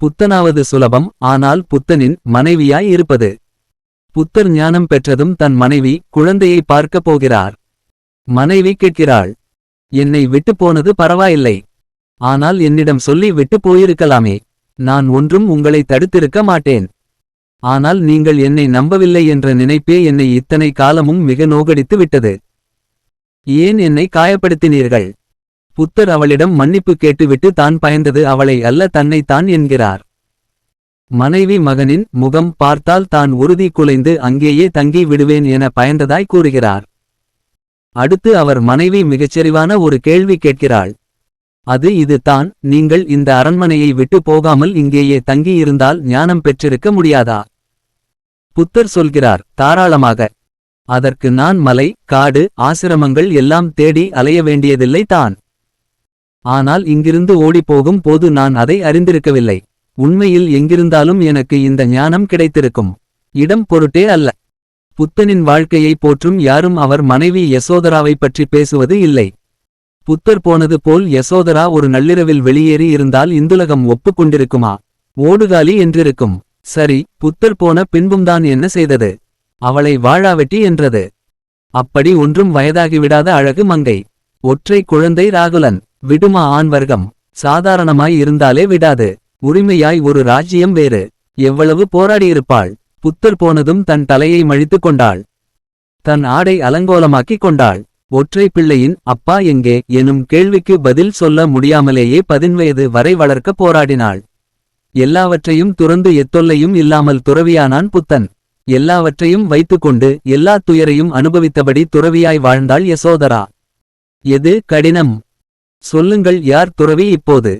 புத்தனாவது சுலபம் ஆனால் புத்தனின் மனைவியாய் இருப்பது. புத்தர் ஞானம் பெற்றதும் தன் மனைவி குழந்தையை பார்க்கப் போகிறார். மனைவி கேட்கிறாள் என்னை விட்டு போனது பரவாயில்லை. ஆனால் என்னிடம் சொல்லி விட்டு போயிருக்கலாமே. நான் ஒன்றும் உங்களை தடுத்திருக்க மாட்டேன். ஆனால் நீங்கள் என்னை நம்பவில்லை என்ற நினைப்பே என்னை இத்தனை காலமும் மிக நோகடித்து விட்டது. ஏன் என்னை காயப்படுத்தினீர்கள்? புத்தர் அவளிடம் மன்னிப்பு கேட்டுவிட்டு தான் பயந்தது அவளை அல்ல தன்னை தான் என்கிறார். மனைவி மகனின் முகம் பார்த்தால் தான் உறுதி குலைந்து அங்கேயே தங்கி விடுவேன் என பயந்ததாய் கூறுகிறார். அடுத்து அவர் மனைவி மிகச்சரிவான ஒரு கேள்வி கேட்கிறாள். அது இது தான் நீங்கள் இந்த அரண்மனையை விட்டு போகாமல் இங்கேயே தங்கியிருந்தால் ஞானம் பெற்றிருக்க முடியாதா? புத்தர் சொல்கிறார் தாராளமாக. அதற்கு நான் மலை காடு ஆசிரமங்கள் எல்லாம் தேடி அலைய வேண்டியதில்லை தான். ஆனால் இங்கிருந்து ஓடிப்போகும் போது நான் அதை அறிந்திருக்கவில்லை. உண்மையில் எங்கிருந்தாலும் எனக்கு இந்த ஞானம் கிடைத்திருக்கும். இடம் பொருட்டே அல்ல. புத்தனின் வாழ்க்கையை போற்றும் யாரும் அவர் மனைவி யசோதராவை பற்றி பேசுவது இல்லை. புத்தர் போனது போல் யசோதரா ஒரு நள்ளிரவில் வெளியேறி இருந்தால் இந்துலகம் ஒப்புக்கொண்டிருக்குமா? ஓடுகாலி என்றிருக்கும். சரி புத்தர் போன பின்பும்தான் என்ன செய்தது? அவளை வாழாவெட்டி என்றது. அப்படி ஒன்றும் வயதாகிவிடாத அழகு மங்கை. ஒற்றை குழந்தை ராகுலன். விடுமா ஆண் வர்க்கம்? சாதாரணமாய் இருந்தாலே விடாது. உரிமையாய் ஒரு ராஜ்யம் வேறு. எவ்வளவு போராடியிருப்பாள்? புத்தர் போனதும் தன் தலையை மழித்துக் கொண்டாள். தன் ஆடை அலங்கோலமாக்கிக் கொண்டாள். ஒற்றை பிள்ளையின் அப்பா எங்கே? எனும் கேள்விக்கு பதில் சொல்ல முடியாமலேயே பதின்வயது வரை வளர்க்க போராடினாள். எல்லாவற்றையும் துறந்து எத்தொல்லையும் இல்லாமல் துறவியானான் புத்தன். எல்லாவற்றையும் வைத்துக்கொண்டு எல்லா துயரையும் அனுபவித்தபடி துறவியாய் வாழ்ந்தாள் யசோதரா. எது? கடினம். சொல்லுங்கள் யார் துறவி இப்போது?